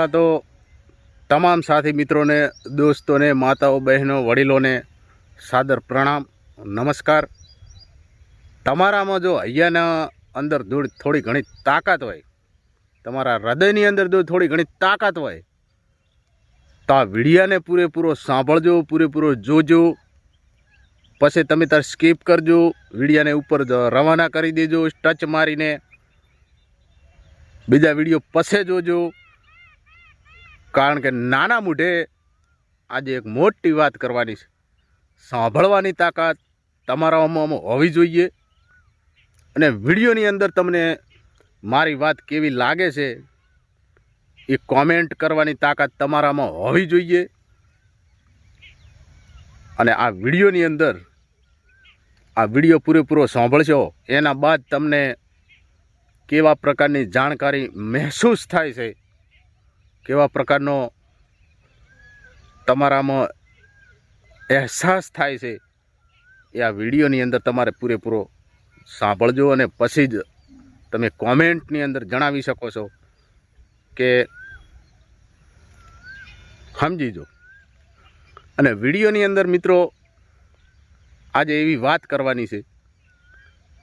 પહેલાં તો તમામ સાથી મિત્રોને, દોસ્તોને, માતાઓ, બહેનો, વડીલોને સાદર પ્રણામ, નમસ્કાર. તમારામાં જો અહીંયાના અંદર ધૂળ થોડી ઘણી તાકાત હોય, તમારા હૃદયની અંદર જો થોડી ઘણી તાકાત હોય, તો આ વિડીયાને પૂરેપૂરો સાંભળજો, પૂરેપૂરો જોજો. પછી તમે તાર સ્કીપ કરજો, વિડીયાને ઉપર રવાના કરી દેજો, ટચ મારીને બીજા વીડિયો પછી જોજો. કારણ કે નાના મોઢે આજે એક મોટી વાત કરવાની છે. સાંભળવાની તાકાત તમારામાં હોવી જોઈએ. અને વિડીયોની અંદર તમને મારી વાત કેવી લાગે છે એ કોમેન્ટ કરવાની તાકાત તમારામાં હોવી જોઈએ. અને આ વિડીયોની અંદર આ વીડિયો પૂરેપૂરો સાંભળશો, એના બાદ તમને કેવા પ્રકારની જાણકારી મહેસૂસ થાય છે કેવા પ્રકારનો તમારામાં અહેસાસ થાય છે, એ આ વિડીયોની અંદર તમારે પૂરેપૂરો સાંભળજો અને પછી જ તમે કોમેન્ટની અંદર જણાવી શકો છો કે સમજીજો. અને વિડીયોની અંદર મિત્રો આજે એવી વાત કરવાની છે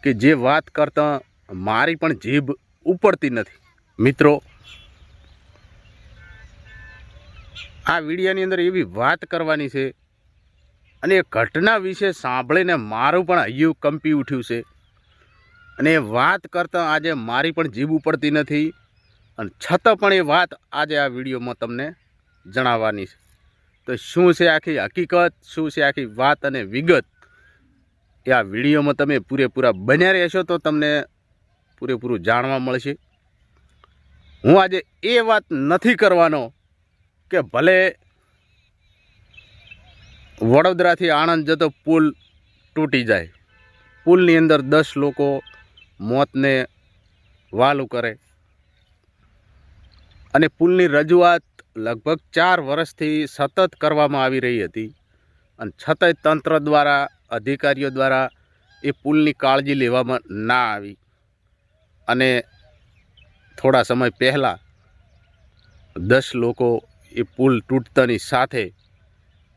કે જે વાત કરતાં મારી પણ જીભ ઉપડતી નથી. મિત્રો આ વિડીયાની અંદર એવી વાત કરવાની છે અને એ ઘટના વિશે સાંભળીને મારું પણ હૈયું કંપી ઉઠ્યું છે. અને એ વાત કરતાં આજે મારી પણ જીભ ઉપડતી નથી અને છતાં પણ એ વાત આજે આ વિડીયોમાં તમને જણાવવાની છે. તો શું છે આખી હકીકત? શું છે આખી વાત અને વિગત? એ આ વિડીયોમાં તમે પૂરેપૂરા બન્યા રહેશો તો તમને પૂરેપૂરું જાણવા મળશે. હું આજે એ વાત નથી કરવાનો. કે ભલે વડોદરાથી આણંદ જતો પુલ તૂટી જાય. પુલની અંદર દસ લોકો મોતને વાલું કરે અને પુલની રજૂઆત લગભગ ચાર વર્ષથી સતત કરવામાં આવી રહી હતી. અને છતાંય તંત્ર દ્વારા, અધિકારીઓ દ્વારા એ પુલની કાળજી લેવામાં ના આવી. અને થોડા સમય પહેલાં દસ લોકો એ પુલ તૂટતાની સાથે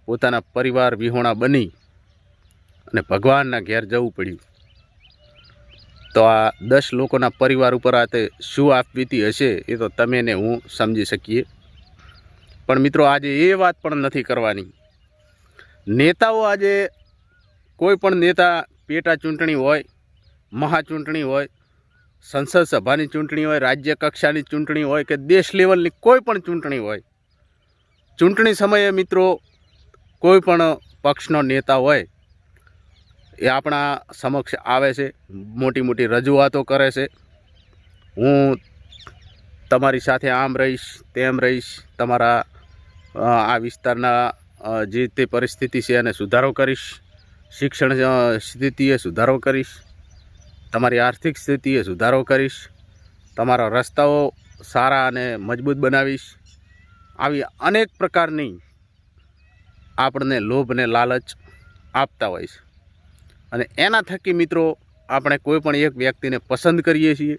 પોતાના પરિવાર વિહોણા બની અને ભગવાનના ઘેર જવું પડ્યું. તો આ દસ લોકોના પરિવાર ઉપર આ તે શું આપવીતી હશે એ તો તમે ને હું સમજી શકીએ. પણ મિત્રો આજે એ વાત પણ નથી કરવાની. નેતાઓ આજે કોઈ પણ નેતા પેટા ચૂંટણી હોય, મહાચૂંટણી હોય, સંસદ સભાની ચૂંટણી હોય રાજ્ય કક્ષાની ચૂંટણી હોય કે દેશ લેવલની કોઈ પણ ચૂંટણી હોય ચૂંટણી સમયે મિત્રો, કોઈ પણ પક્ષનો નેતા હોય, એ આપણા સમક્ષ આવે છે, મોટી મોટી રજૂઆતો કરે છે. હું તમારી સાથે આમ રહીશ, તેમ રહીશ, તમારા આ વિસ્તારના જે તે પરિસ્થિતિ છે એને સુધારો કરીશ, શિક્ષણ સ્થિતિએ સુધારો કરીશ, તમારી આર્થિક સ્થિતિએ સુધારો કરીશ, તમારા રસ્તાઓ સારા અને મજબૂત બનાવીશ આવી અનેક પ્રકારની આપણને લોભ ને લાલચ આપતા હોય છે. અને એના થકી મિત્રો, આપણે કોઈ પણ એક વ્યક્તિને પસંદ કરીએ છીએ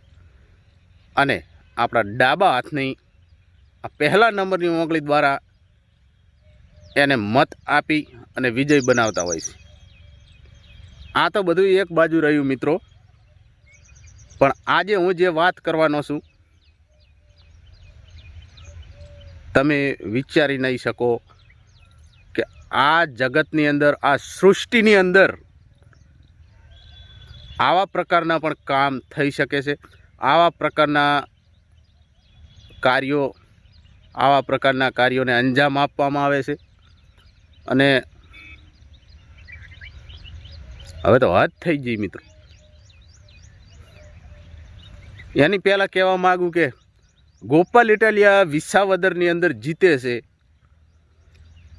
અને આપણા ડાબા હાથની આ પહેલા નંબરની ઓગળી દ્વારા એને મત આપી અને વિજય બનાવતા હોય છે. આ તો બધું એક બાજુ રહ્યું મિત્રો. પણ આજે હું જે વાત કરવાનો છું તમે વિચારી નહીં શકો કે આ જગતની અંદર, આ સૃષ્ટિની અંદર આવા પ્રકારના પણ કામ થઈ શકે છે. આવા પ્રકારના કાર્યો, આવા પ્રકારના કાર્યોને અંજામ આપવામાં આવે છે. અને હવે તો વાત થઈ ગઈ મિત્રો. એની પહેલાં કહેવા માગું કે ગોપાલ ઇટાલિયા વિસાવદરની અંદર જીતે છે.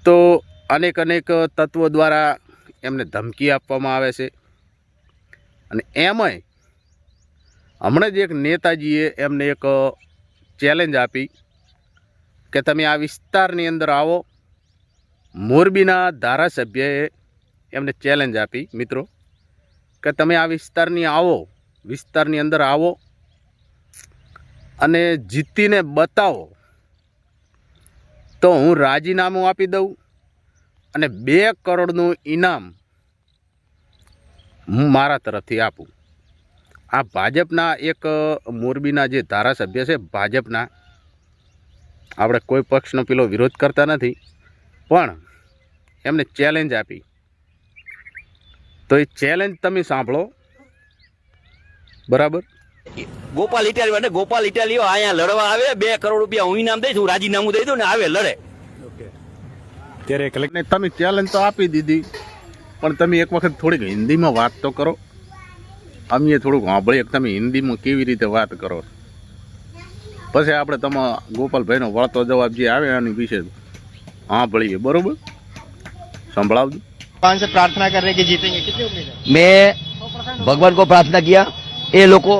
તો અનેક અનેક તત્વો દ્વારા એમને ધમકી આપવામાં આવે છે. અને એમાંય હમણાં જ એક નેતાજીએ એમને એક ચેલેન્જ આપી કે તમે આ વિસ્તારની અંદર આવો. મોરબીના ધારાસભ્યએ એમને ચેલેન્જ આપી, મિત્રો, કે તમે આ વિસ્તારની આવો, વિસ્તારની અંદર આવો. અને જીતીને બતાવો, તો હું રાજીનામું આપી દઉં અને બે કરોડનું ઇનામ હું મારા તરફથી આપું. આ ભાજપના એક મોરબીના જે ધારાસભ્ય છે ભાજપના, આપણે કોઈ પક્ષનો પેલો વિરોધ કરતા નથી, પણ એમને ચેલેન્જ આપી. તો એ ચેલેન્જ તમે સાંભળો. બરાબર? ગોપાલ ઇટાલી અને ગોપાલ ઇટાલીઓ અહીંયા લડવા આવે બે કરોડ રૂપિયા હું ઇનામ દઈશ હું રાજીનામું દઈ દઉં ને આવે લડે. ત્યારે કલેક્ટર તમે ચેલેન્જ તો આપી દીધી પણ તમે એક વખત થોડીક હિન્દીમાં વાત તો કરો. અમે થોડુંક સાંભળીએ તમે હિન્દીમાં કેવી રીતે વાત કરો. પછી આપણે તમે ગોપાલભાઈનો વળતો જવાબ જે આવે એની વિશે સાંભળીએ બરોબર? સંભળાવજો. પાંચ પ્રાર્થના કરે કે જીતેંગે કિતની ઉમ્મીદ મેં ભગવાન કો પ્રાર્થના કિયા. એ લોકો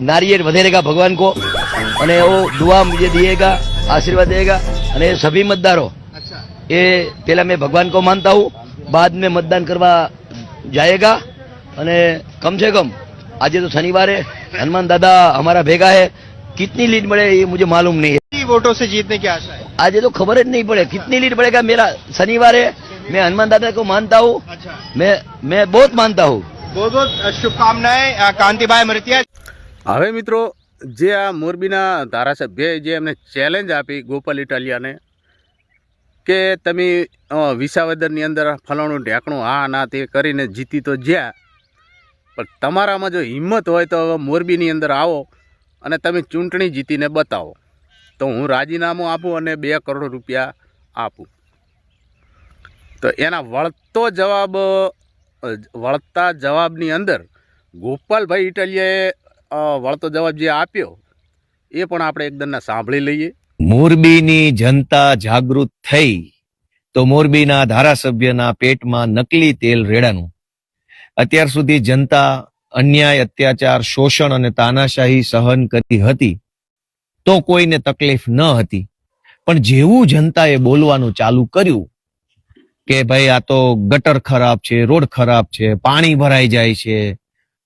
नारियल વધેરેગા ભગવાન કો અને ઓ દુઆ મુજે દિયેગા આશીર્વાદ દેગા અને સભી મતદારો. એ પેલા મેં ભગવાન કો માનતા હું બાદ મેં મતદાન કરવા જાયેગા અને કમસે કમ આજે તો શનિવારે હનુમાન દાદા હમારા ભેગા હે કિતની લીડ મળે એ મુજે मालूम નહીં वोटों से जीतने की आशा है आज तो खबर ही नहीं पड़े कितनी लीड पड़ेगा मेरा शनिवार है मैं हनुमान दादा को मानता हूँ अच्छा। मैं मैं बहुत मानता हूँ बहुत बहुत शुभकामनाएं कांति भाई હવે મિત્રો, જે આ મોરબીના ધારાસભ્યએ જે એમને ચેલેન્જ આપી ગોપાલ ઇટાલિયાને, કે તમે વિસાવદરની અંદર ફલાણું ઢેકણું આ ના તે કરીને જીતી તો જ્યાં, પણ તમારામાં જો હિંમત હોય તો મોરબીની અંદર આવો અને તમે ચૂંટણી જીતીને બતાવો. તો હું રાજીનામું આપું અને બે કરોડ રૂપિયા આપું. તો એના વળતો જવાબ વળતા જવાબની અંદર ગોપાલભાઈ ઇટાલિયાએ વળતો જવાબ જે આપ્યો, એ પણ આપણે એકદમના સાંભળી લઈએ. મોરબીની જનતા જાગૃત થઈ તો મોરબીના ધારાસભ્યના પેટમાં નકલી તેલ રેડાનું. અત્યાર સુધી જનતા અન્યાય, અત્યાચાર, શોષણ અને તાનાશાહી સહન કરી હતી તો કોઈને તકલીફ ન હતી. પણ જેવું જનતાએ બોલવાનું ચાલુ કર્યું કે ભાઈ આ તો ગટર ખરાબ છે, રોડ ખરાબ છે, પાણી ભરાઈ જાય છે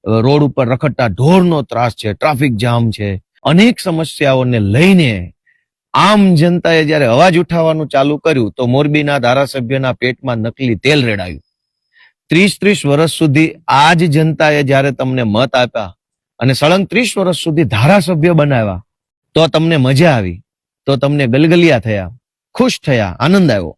રોડ ઉપર રખડતા ઢોરનો ત્રાસ છે, ટ્રાફિક જામ છે. અનેક સમસ્યાઓને લઈને આમ જનતાએ જ્યારે અવાજ ઉઠાવવાનું ચાલુ કર્યું તો મોરબીના ધારાસભ્યના પેટમાં નકલી તેલ રેડાયું. ત્રીસ ત્રીસ વર્ષ સુધી આ જ જનતાએ જ્યારે તમને મત આપ્યા અને સળંગ ત્રીસ વર્ષ સુધી ધારાસભ્ય બનાવ્યા, તો તમને મજા આવી, તો તમને ગલગલિયા થયા, ખુશ થયા, આનંદ આવ્યો.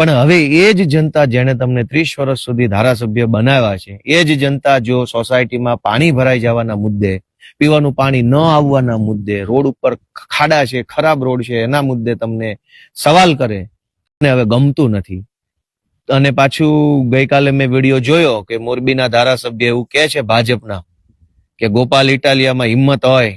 પણ હવે એ જ જનતા જેણે તમને ત્રીસ વર્ષ સુધી ધારાસભ્ય બનાવ્યા છે, એ જ જનતા જો સોસાયટીમાં પાણી ભરાઈ જવાના મુદ્દે, પીવાનું પાણી ન આવવાના મુદ્દે, રોડ ઉપર ખાડા છે, ખરાબ રોડ છે, એના મુદ્દે તમને સવાલ કરે અને હવે ગમતું નથી. અને પાછું ગઈકાલે મેં વીડિયો જોયો કે મોરબીના ધારાસભ્ય એવું કહે છે ભાજપના, કે ગોપાલ ઇટાલિયામાં હિંમત હોય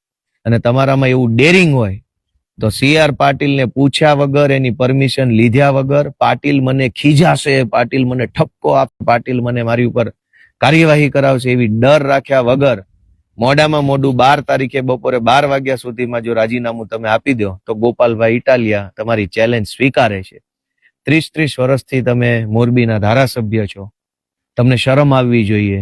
અને તમારામાં એવું ડેરિંગ હોય, તો સી આર પાટીલને પૂછ્યા વગર એની પરમિશન લીધા વગર પાટીલ મને ખીજાશે, પાટીલ મને ઠપકો આપશે, પાટીલ મને મારી ઉપર કાર્યવાહી કરાવશે એવી ડર રાખ્યા વગર મોડામાં મોડું બાર તારીખે બપોરે બાર વાગ્યા સુધીમાં જો રાજીનામું તમે આપી દો, તો ગોપાલભાઈ ઇટાલિયા તમારી ચેલેન્જ સ્વીકારે છે. ત્રીસ ત્રીસ વર્ષથી તમે મોરબીના ધારાસભ્ય છો. તમને શરમ આવવી જોઈએ.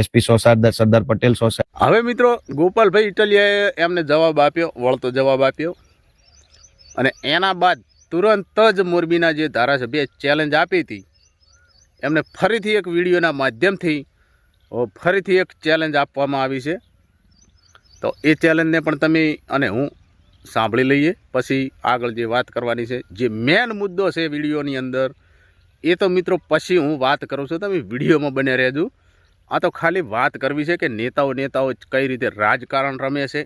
એસપી સોસાર સરદાર પટેલ સોસાર હવે મિત્રો, ગોપાલભાઈ ઇટલિયાએ એમને જવાબ આપ્યો, વળતો જવાબ આપ્યો. અને એના બાદ તુરંત જ મોરબીના જે ધારાસભ્યએ ચેલેન્જ આપી હતી, એમને ફરીથી એક વિડીયોના માધ્યમથી ફરીથી એક ચેલેન્જ આપવામાં આવી છે. તો એ ચેલેન્જને પણ તમે અને હું સાંભળી લઈએ. પછી આગળ જે વાત કરવાની છે, જે મેન મુદ્દો છે વિડીયોની અંદર, એ તો મિત્રો પછી હું વાત કરું છું. તમે વિડીયોમાં બને રહેજો. આ તો ખાલી વાત કરવી છે કે નેતાઓ નેતાઓ કઈ રીતે રાજકારણ રમે છે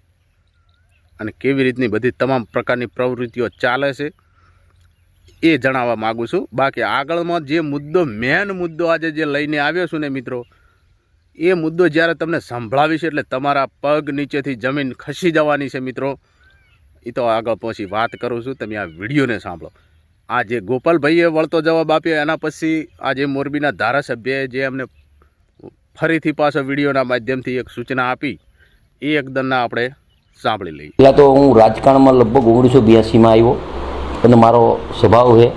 અને કેવી રીતની બધી તમામ પ્રકારની પ્રવૃત્તિઓ ચાલે છે એ જણાવવા માગું છું. બાકી આગળમાં જે મુદ્દો મેન મુદ્દો આજે જે લઈને આવ્યો છું ને મિત્રો, એ મુદ્દો જ્યારે તમને સંભળાવીશ એટલે તમારા પગ નીચેથી જમીન ખસી જવાની છે મિત્રો. એ તો આગળ પછી વાત કરું છું. તમે આ વિડીયોને સાંભળો. આ જે ગોપાલભાઈએ વળતો જવાબ આપ્યો એના પછી આ જે મોરબીના ધારાસભ્યએ જે અમને ફરીથી પાછો વિડીયોના માધ્યમથી એક સૂચના આપી. એ એકદમના આપણે સાંભળી લઈએ. પહેલાં તો હું રાજકારણમાં લગભગ ઓગણીસો બ્યાસીમાં આવ્યો. અને મારો સ્વભાવ છે,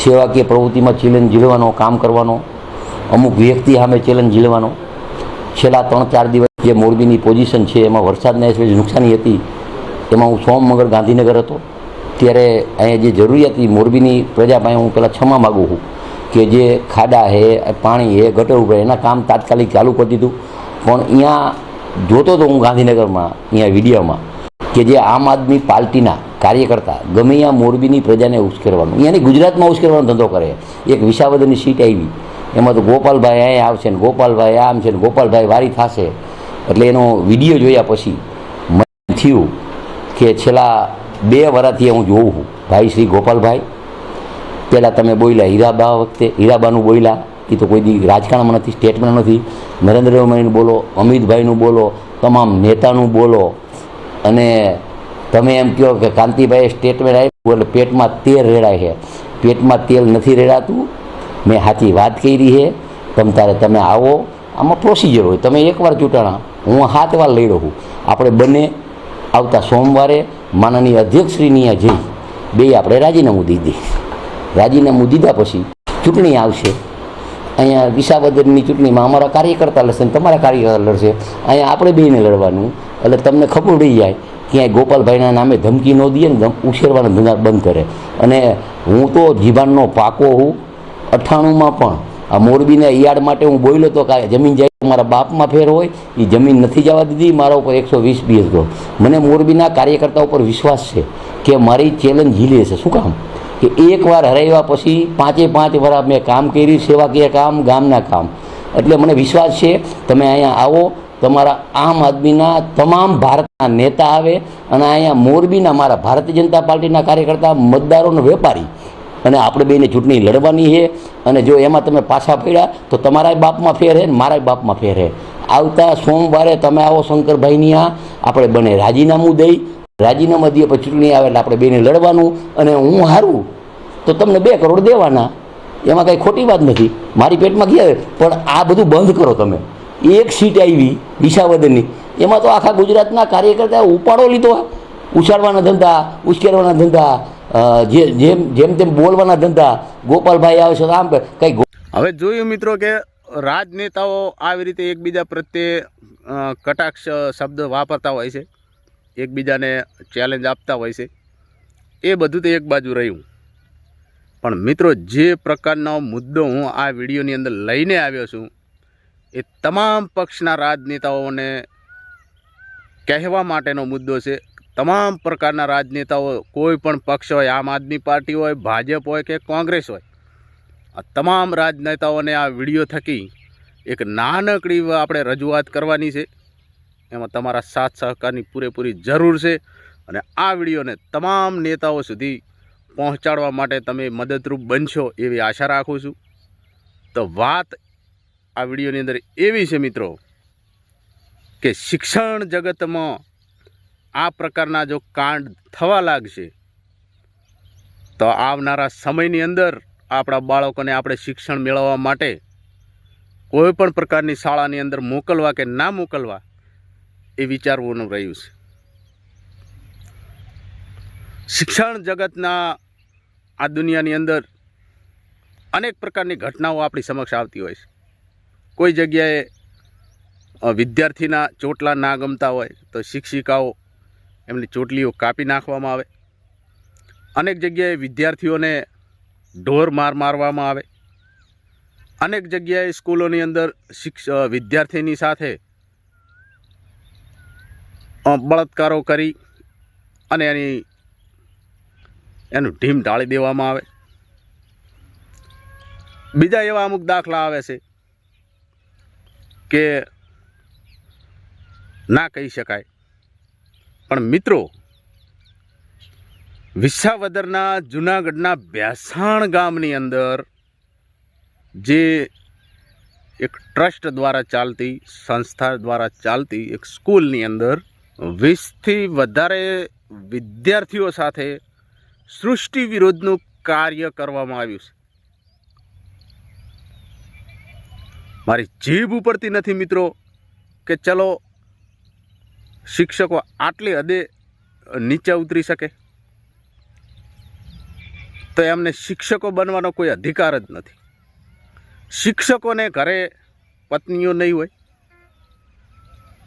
સેવાકીય પ્રવૃત્તિમાં ચેલેન્જ ઝીલવાનો, કામ કરવાનો, અમુક વ્યક્તિ સામે ચેલેન્જ ઝીલવાનો. છેલ્લા ત્રણ ચાર દિવસ જે મોરબીની પોઝિશન છે, એમાં વરસાદના હિસાબે નુકસાની હતી, એમાં હું સોમમંગળ ગાંધીનગર હતો. ત્યારે અહીંયા જે જરૂરિયાત મોરબીની પ્રજા પાસે હું પહેલાં ક્ષમા માગું છું. કે જે ખાડા છે પાણી હે, ગટર ઉપર એના કામ તાત્કાલિક ચાલુ કરી દીધું. પણ અહીંયા જોતો હતો હું ગાંધીનગરમાં, અહીંયા વિડીયોમાં, કે જે આમ આદમી પાર્ટીના કાર્યકર્તા ગમે ત્યાં મોરબીની પ્રજાને ઉશ્કેરવાનું અહીંયાની ગુજરાતમાં ઉશ્કેરવાનો ધંધો કરે. એક વિસાવદરની સીટ આવી. એમાં તો ગોપાલભાઈ અહીંયા આવશે ને ગોપાલભાઈ આમ છે ને ગોપાલભાઈ વારી થશે. એટલે એનો વીડિયો જોયા પછી મને થયું કે છેલ્લા બે વર્ષથી હું જોઉં છું. ભાઈ શ્રી ગોપાલભાઈ પહેલાં તમે બોલ્યા હીરાબા વખતે હીરાબાનું બોલ્યા એ તો કોઈ દી રાજકારણમાં નથી, સ્ટેટમાં નથી. નરેન્દ્ર મોદીનું બોલો, અમિતભાઈનું બોલો, તમામ નેતાનું બોલો. અને તમે એમ કહો કે કાંતિભાઈએ સ્ટેટમેન્ટ આપ્યું એટલે પેટમાં તેલ રેડાય છે. પેટમાં તેલ નથી રેડાતું. મેં સાચી વાત કરી છે. તમ તારે તમે આવો. આમાં પ્રોસિજર હોય. તમે એકવાર ચૂંટાણા. હું સાત વાર લઈ રહું. આપણે બંને આવતા સોમવારે માનનીય અધ્યક્ષશ્રીની જઈ. બે આપણે રાજીનામું દીધી રાજીનામું દીધા પછી ચૂંટણી આવશે. અહીંયા વિસાવદરની ચૂંટણીમાં અમારા કાર્યકર્તા લડશે ને તમારા કાર્યકર્તા લડશે. અહીંયા આપણે બેને લડવાનું. એટલે તમને ખબર પડી જાય ક્યાંય ગોપાલભાઈના નામે ધમકી ન દઈએ ને ઉછેરવાનો ધંધા બંધ કરે. અને હું તો જીવાનનો પાકો હું, અઠ્ઠાણુંમાં પણ. આ મોરબીના યાર્ડ માટે હું બોલ્યો તો કે જમીન જાય મારા બાપમાં ફેર હોય. એ જમીન નથી જવા દીધી, મારા ઉપર એકસો વીસ બીએસ ગયો. મને મોરબીના કાર્યકર્તા ઉપર વિશ્વાસ છે કે મારી ચેલેન્જ ઝીલી હશે. શું કામ? કે એકવાર હરાવ્યા પછી પાંચે પાંચ વર્ષ મેં કામ કર્યું સેવાકીય કામ, ગામના કામ. એટલે મને વિશ્વાસ છે, તમે અહીંયા આવો, તમારા આમ આદમીના તમામ ભારતના નેતા આવે અને અહીંયા મોરબીના મારા ભારતીય જનતા પાર્ટીના કાર્યકર્તા, મતદારોનો વેપારી. અને આપણે બેને ચૂંટણી લડવાની છે અને જો એમાં તમે પાછા પડ્યા, તો તમારાય બાપમાં ફેર હે ને મારાય બાપમાં ફેર હે. આવતા સોમવારે તમે આવો શંકરભાઈની આ આપણે બને રાજીનામું દઈ રાજીનામા દઈએ પછી ચૂંટણી આવે એટલે આપણે બેને લડવાનું અને હું હારું, તો તમને બે કરોડ દેવાના. એમાં કાંઈ ખોટી વાત નથી. મારી પેટમાં ગયા પણ આ બધું બંધ કરો તમે. એક સીટ આવી દિશાવદનની એમાં તો આખા ગુજરાતના કાર્યકર્તાએ ઉપાડો લીધો. ઉછાળવાના ધંધા, ઉશ્કેરવાના ધંધા જે, જેમ જેમ તેમ બોલવાના ધંધા. ગોપાલભાઈ આવે છે આમ કંઈ હવે જોયું મિત્રો કે રાજનેતાઓ આવી રીતે એકબીજા પ્રત્યે કટાક્ષ શબ્દ વાપરતા હોય છે. એકબીજાને ચેલેન્જ આપતા હોય છે. એ બધું તો એક બાજુ રહ્યું. પણ મિત્રો, જે પ્રકારનો મુદ્દો હું આ વિડીયોની અંદર લઈને આવ્યો છું, એ તમામ પક્ષના રાજનેતાઓને કહેવા માટેનો મુદ્દો છે. તમામ પ્રકારના રાજનેતાઓ, કોઈ પણ પક્ષ હોય, આમ આદમી પાર્ટી હોય, ભાજપ હોય કે કોંગ્રેસ હોય, આ તમામ રાજનેતાઓને આ વીડિયો થકી એક નાનકડી આપણે રજૂઆત કરવાની છે. એમાં તમારા સાથ સહકારની પૂરેપૂરી જરૂર છે અને આ વિડીયોને તમામ નેતાઓ સુધી પહોંચાડવા માટે તમે મદદરૂપ બનશો એવી આશા રાખું છું. તો વાત આ વિડીયોની અંદર એવી છે મિત્રો કે શિક્ષણ જગતમાં આ પ્રકારના જો કાંડ થવા લાગશે, તો આવનારા સમયની અંદર આપણા બાળકોને આપણે શિક્ષણ મેળવવા માટે કોઈ પણ પ્રકારની શાળાની અંદર મોકલવા કે ના મોકલવા એ વિચારવાનું રહ્યું છે. શિક્ષણ જગતના આ દુનિયાની અંદર અનેક પ્રકારની ઘટનાઓ આપણી સમક્ષ આવતી હોય છે. કોઈ જગ્યાએ વિદ્યાર્થીના ચોટલા ના ગમતા હોય તો શિક્ષિકાઓ એમની ચોટલીઓ કાપી નાખવામાં આવે. અનેક જગ્યાએ વિદ્યાર્થીઓને ઢોર માર મારવામાં આવે. અનેક જગ્યાએ સ્કૂલોની અંદર શિક્ષ વિદ્યાર્થીની સાથે બળાત્કારો કરી અને એની, એનું ઢીમ ઢાળી દેવામાં આવે. બીજા એવા અમુક દાખલા આવે છે કે ના કહી શકાય. પણ મિત્રો, વિસાવદરના જુનાગઢના ભેસાણ ગામની અંદર જે એક ટ્રસ્ટ દ્વારા ચાલતી, સંસ્થા દ્વારા ચાલતી એક સ્કૂલની અંદર વીસથી વધારે વિદ્યાર્થીઓ સાથે સૃષ્ટિ વિરોધનું કાર્ય કરવામાં આવ્યું છે. મારી જીભ ઉપરથી નથી મિત્રો કે ચલો શિક્ષકો આટલી હદે નીચે ઉતરી શકે. તો એમને શિક્ષકો બનવાનો કોઈ અધિકાર જ નથી. શિક્ષકોને ઘરે પત્નીઓ નહીં હોય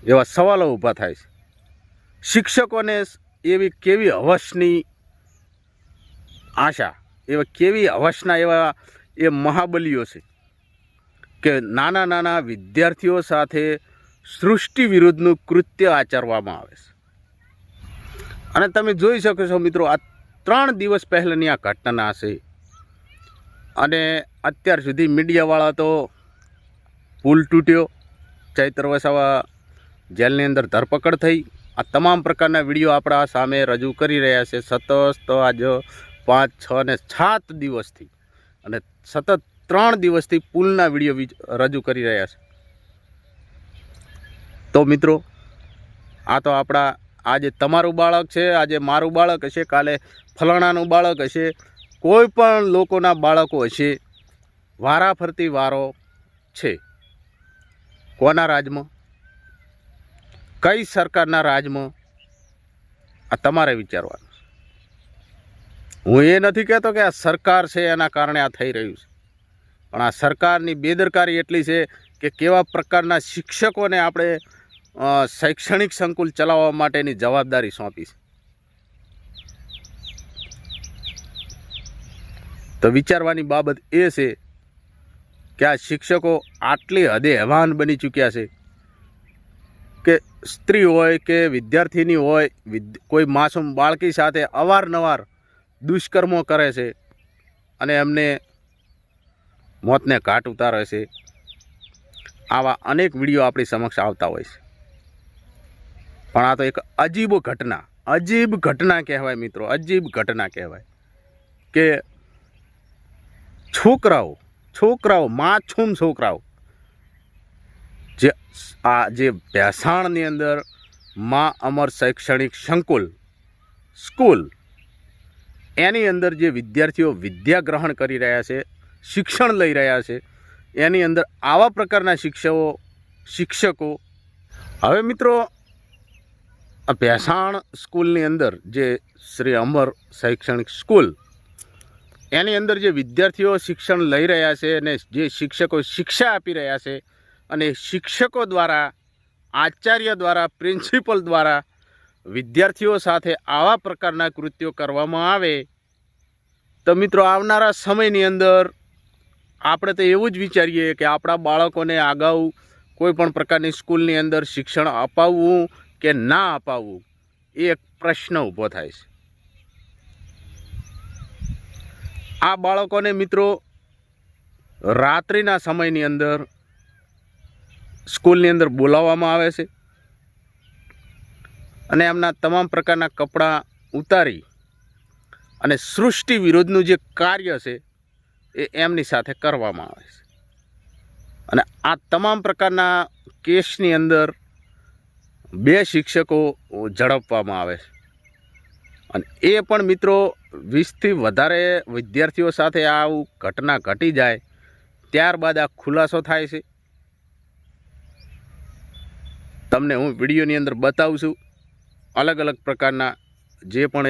એવા સવાલો ઊભા થાય છે. શિક્ષકોને એવી કેવી હવસની આશા, એવા કેવી હવસના એવા એ મહાબલીઓ છે કે નાના નાના વિદ્યાર્થીઓ સાથે સૃષ્ટિ વિરુદ્ધનું કૃત્ય આચરવામાં આવે છે. અને તમે જોઈ શકો છો મિત્રો, આ ત્રણ દિવસ પહેલાંની આ ઘટના છે. અને અત્યાર સુધી મીડિયાવાળા તો પુલ તૂટ્યો. ચૈત્ર વસાવા જેલની અંદર ધરપકડ થઈ. આ તમામ પ્રકારના વીડિયો આપણા સામે રજૂ કરી રહ્યા છે સતત આજ પાંચ, છ ને સાત દિવસથી. અને સતત ત્રણ દિવસથી પુલના વીડિયો રજૂ કરી રહ્યા છે. તો મિત્રો, આ તો આપણા, આજે તમારું બાળક છે, આજે મારું બાળક હશે, કાલે ફલાણાનું બાળક હશે, કોઈ પણ લોકોના બાળકો હશે વારા ફરતી વારો છે. કોના રાજમાં? કઈ સરકારના રાજમાં આ તમારે વિચારવાનું હું એ નથી કહેતો કે આ સરકાર છે, એના કારણે આ થઈ રહ્યું છે. પણ આ સરકારની બેદરકારી એટલી છે કે કેવા પ્રકારના શિક્ષકોને આપણે શૈક્ષણિક સંકુલ ચલાવવા માટેની જવાબદારી સોંપી છે. તો વિચારવાની બાબત એ છે કે આ શિક્ષકો આટલી હદે હેવાન બની ચૂક્યા છે સ્ત્રી હોય કે વિદ્યાર્થીની હોય કોઈ માસૂમ બાળકી સાથે અવારનવાર દુષ્કર્મો કરે છે અને એમને મોતને ઘાટ ઉતારે છે, આવા અનેક વીડિયો આપણી સમક્ષ આવતા હોય છે. પણ આ તો એક અજીબ ઘટના અજીબ ઘટના કહેવાય મિત્રો, અજીબ ઘટના કહેવાય કે છોકરાઓ છોકરાઓ, માછૂમ છોકરાઓ જે આ જે ભેસાણની અંદર મા અમર શૈક્ષણિક સંકુલ, સ્કૂલ, એની અંદર જે વિદ્યાર્થીઓ વિદ્યા ગ્રહણ કરી રહ્યા છે, શિક્ષણ લઈ રહ્યા છે, એની અંદર આવા પ્રકારના શિક્ષકો શિક્ષકો. હવે મિત્રો, આ ભેસાણ સ્કૂલની અંદર જે શ્રી અમર શૈક્ષણિક સ્કૂલ, એની અંદર જે વિદ્યાર્થીઓ શિક્ષણ લઈ રહ્યા છે અને જે શિક્ષકો શિક્ષા આપી રહ્યા છે અને શિક્ષકો દ્વારા, આચાર્ય દ્વારા, પ્રિન્સિપલ દ્વારા, વિદ્યાર્થીઓ સાથે આવા પ્રકારના કૃત્યો કરવામાં આવે, તો મિત્રો આવનારા સમયની અંદર આપણે તો એવું જ વિચારીએ કે આપણા બાળકોને અગાઉ કોઈ પણ પ્રકારની સ્કૂલની અંદર શિક્ષણ અપાવવું કે ના અપાવવું, એ એક પ્રશ્ન ઊભો થાય છે. આ બાળકોને મિત્રો, રાત્રિના સમયની અંદર સ્કૂલની અંદર બોલાવવામાં આવે છે. અને એમના તમામ પ્રકારના કપડાં ઉતારી અને સૃષ્ટિ વિરોધનું જે કાર્ય છે, એ એમની સાથે કરવામાં આવે છે. અને આ તમામ પ્રકારના કેસની અંદર બે શિક્ષકો ઝડપવામાં આવે છે. અને એ પણ મિત્રો વીસથી વધારે વિદ્યાર્થીઓ સાથે આવું ઘટના ઘટી જાય, ત્યારબાદ આ ખુલાસો થાય છે. તમને હું વિડીયોની અંદર બતાવું છું. અલગ અલગ પ્રકારના જે પણ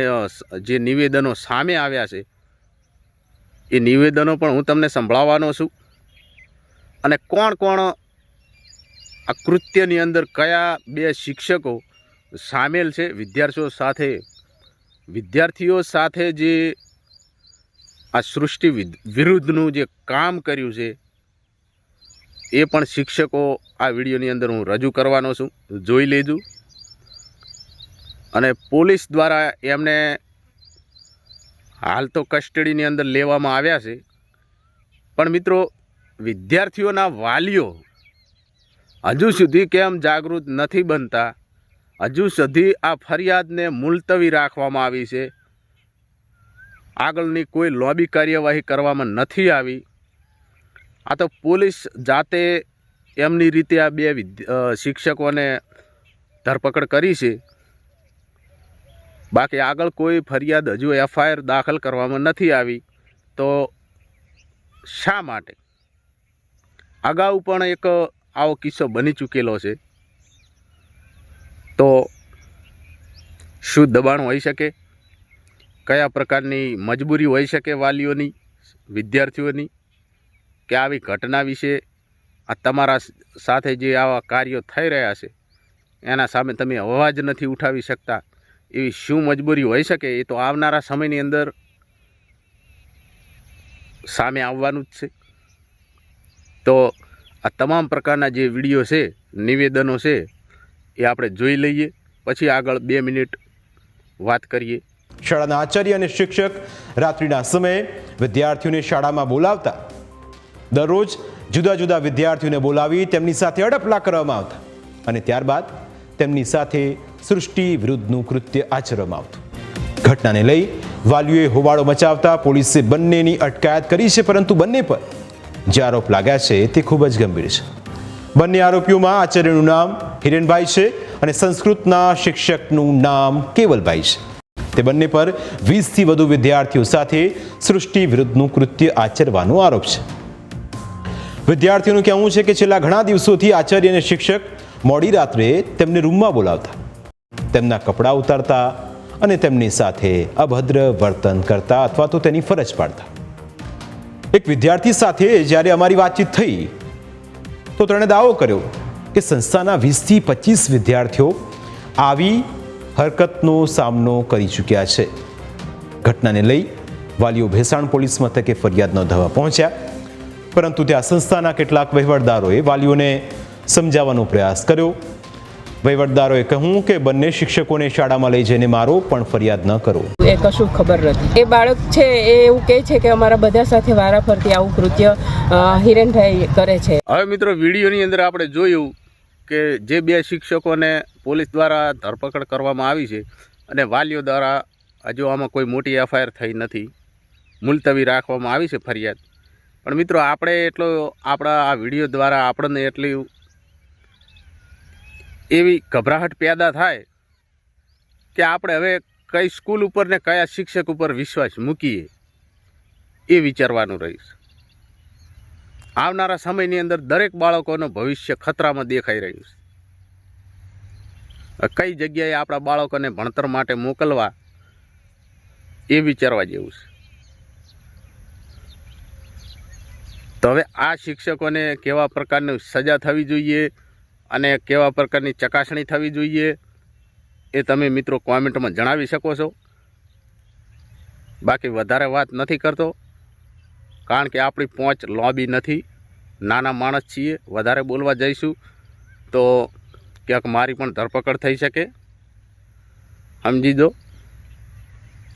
જે નિવેદનો સામે આવ્યા છે, એ નિવેદનો પણ હું તમને સંભળાવવાનો છું. અને કોણ કોણ, આ કૃત્યની અંદર કયા બે શિક્ષકો સામેલ છે, વિદ્યાર્થીઓ સાથે વિદ્યાર્થીઓ સાથે જે આ સૃષ્ટિ વિરુદ્ધનું જે કામ કર્યું છે એ પણ શિક્ષકો આ વિડીયોની અંદર હું રજૂ કરવાનો છું. જોઈ લેજો. અને પોલીસ દ્વારા એમને હાલ તો કસ્ટડીની અંદર લેવામાં આવ્યા છે. પણ મિત્રો, વિદ્યાર્થીઓના વાલીઓ હજુ સુધી કેમ જાગૃત નથી બનતા? હજુ સુધી આ ફરિયાદને મુલતવી રાખવામાં આવી છે. આગળની કોઈ લોબી કાર્યવાહી કરવામાં નથી આવી. આ તો પોલીસ જાતે એમની રીતે આ બે શિક્ષકોને ધરપકડ કરી છે. બાકી આગળ કોઈ ફરિયાદ હજુ એફઆઈઆર દાખલ કરવામાં નથી આવી, તો શા માટે? અગાઉ પણ એક આવો કિસ્સો બની ચૂકેલો છે. તો શું દબાણ હોઈ શકે? કયા પ્રકારની મજબૂરી હોઈ શકે વાલીઓની, વિદ્યાર્થીઓની? કે આવી ઘટના વિશે આ તમારા સાથે જે આવા કાર્યો થઈ રહ્યા છે, એના સામે તમે અવાજ નથી ઉઠાવી શકતા, એવી શું મજબૂરી હોઈ શકે? એ તો આવનારા સમયની અંદર સામે આવવાનું જ છે. તો આ તમામ પ્રકારના જે વીડિયો છે, નિવેદનો છે, એ આપણે જોઈ લઈએ. પછી આગળ બે મિનિટ વાત કરીએ. શાળાના આચાર્ય અને શિક્ષક રાત્રિના સમયે વિદ્યાર્થીઓને શાળામાં બોલાવતા દરરોજ જુદા જુદા વિદ્યાર્થીઓને બોલાવી તેમની સાથે અડપલા કરવામાં આવતા અને ત્યારબાદ તેમની સાથે સૃષ્ટિ વિરુદ્ધનું કૃત્ય આચરવામાં આવતું. ઘટનાને લઈ વાલીઓએ હોબાળો મચાવતા પોલીસે બંનેની અટકાયત કરી છે, પરંતુ બંને પર જે આરોપ લાગ્યા છે તે ખૂબ જ ગંભીર છે. બંને આરોપીઓમાં આચાર્યનું નામ હિરેનભાઈ છે અને સંસ્કૃતના શિક્ષકનું નામ કેવલભાઈ છે. તે બંને પર વીસથી વધુ વિદ્યાર્થીઓ સાથે સૃષ્ટિ વિરુદ્ધનું કૃત્ય આચરવાનો આરોપ છે. વિદ્યાર્થીઓનું કહેવું છે કે છેલ્લા ઘણા દિવસોથી આચાર્ય અને શિક્ષક મોડી રાત્રે તેમને રૂમમાં બોલાવતા, તેમના કપડાં ઉતારતા અને તેમની સાથે અભદ્ર વર્તન કરતા અથવા તો તેની ફરજ પાડતા. એક વિદ્યાર્થી સાથે જ્યારે અમારી વાતચીત થઈ, તો તેણે દાવો કર્યો કે સંસ્થાના વીસથી પચીસ વિદ્યાર્થીઓ આવી હરકતનો સામનો કરી ચૂક્યા છે. ઘટનાને લઈ વાલીઓ ભેસાણ પોલીસ મથકે ફરિયાદ નોંધાવવા પહોંચ્યા. પરંતુ ત્યાં સંસ્થાના કેટલાક વહીવટદારોએ વાલીઓને સમજાવવાનો પ્રયાસ કર્યો. વહીવટદારોએ કહ્યું કે બંને શિક્ષકોને શાળામાં લઈ જઈને મારો પણ ફરિયાદ ન કરો. એ કશું ખબર નથી. એ બાળક છે એ એવું કહે છે કે અમારા બધા સાથે વારાફરતી આવું કૃત્ય હિરેનભાઈ કરે છે. હવે મિત્રો વિડીયોની અંદર આપણે જોયું કે જે બે શિક્ષકોને પોલીસ દ્વારા ધરપકડ કરવામાં આવી છે અને વાલીઓ દ્વારા હજુ આમાં કોઈ મોટી એફઆઈઆર થઈ નથી. મુલતવી રાખવામાં આવી છે ફરિયાદ. પણ મિત્રો, આપણે એટલો આપણા આ વીડિયો દ્વારા આપણને એટલી એવી ગભરાહટ પેદા થાય કે આપણે હવે કઈ સ્કૂલ ઉપર ને કયા શિક્ષક ઉપર વિશ્વાસ મૂકીએ એ વિચારવાનું રહીશ. આવનારા સમયની અંદર દરેક બાળકોનું ભવિષ્ય ખતરામાં દેખાઈ રહ્યું છે. કઈ જગ્યાએ આપણા બાળકોને ભણતર માટે મોકલવા એ વિચારવા જેવું છે. તો હવે આ શિક્ષકોને કેવા પ્રકારની સજા થવી જોઈએ અને કેવા પ્રકારની ચકાસણી થવી જોઈએ એ તમે મિત્રો કોમેન્ટમાં જણાવી શકો છો. બાકી વધારે વાત નથી કરતો, કારણ કે આપણી પહોંચ લોબી નથી. નાના માણસ છીએ, વધારે બોલવા જઈશું, તો ક્યાંક મારી પણ ધરપકડ થઈ શકે. સમજી દો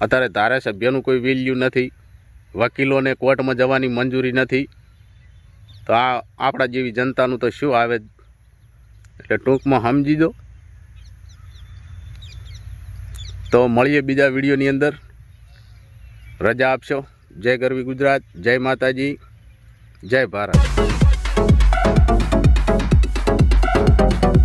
અત્યારે ધારાસભ્યનું કોઈ વેલ્યુ નથી. વકીલોને કોર્ટમાં જવાની મંજૂરી નથી. તો આ આપણા જેવી જનતાનું તો શું આવે? એટલે ટૂંકમાં સમજી દો તો મળીએ બીજા વિડીયોની અંદર. રજા આપશો. જય ગરવી ગુજરાત. જય માતાજી. જય ભારત.